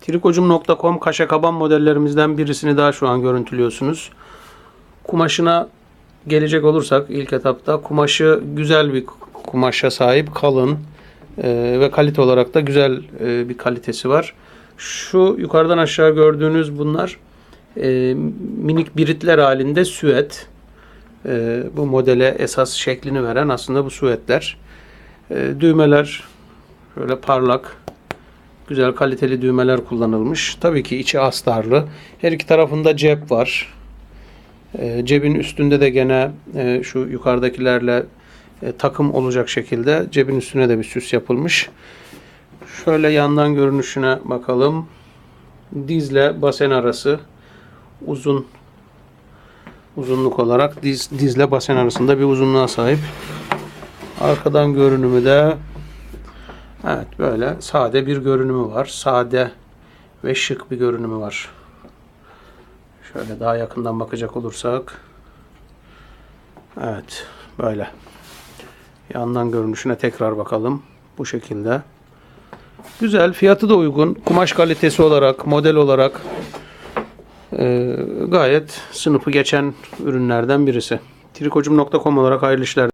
Trikocum.com kaşe kaban modellerimizden birisini daha şu an görüntülüyorsunuz. Kumaşına gelecek olursak ilk etapta kumaşı güzel bir kumaşa sahip, kalın e, ve kalite olarak da güzel e, bir kalitesi var. Şu yukarıdan aşağı gördüğünüz bunlar e, minik biritler halinde süet. E, bu modele esas şeklini veren aslında bu süetler. E, düğmeler şöyle parlak, güzel kaliteli düğmeler kullanılmış. Tabii ki içi astarlı. Her iki tarafında cep var. E, cebin üstünde de gene e, şu yukarıdakilerle e, takım olacak şekilde cebin üstüne de bir süs yapılmış. Şöyle yandan görünüşüne bakalım. Dizle basen arası uzun uzunluk olarak diz, dizle basen arasında bir uzunluğa sahip. Arkadan görünümü de evet böyle sade bir görünümü var. Sade ve şık bir görünümü var. Şöyle daha yakından bakacak olursak evet böyle. Yandan görünüşüne tekrar bakalım. Bu şekilde. Güzel. Fiyatı da uygun. Kumaş kalitesi olarak, model olarak e, gayet sınıfı geçen ürünlerden birisi. Trikocum.com olarak hayırlı işler.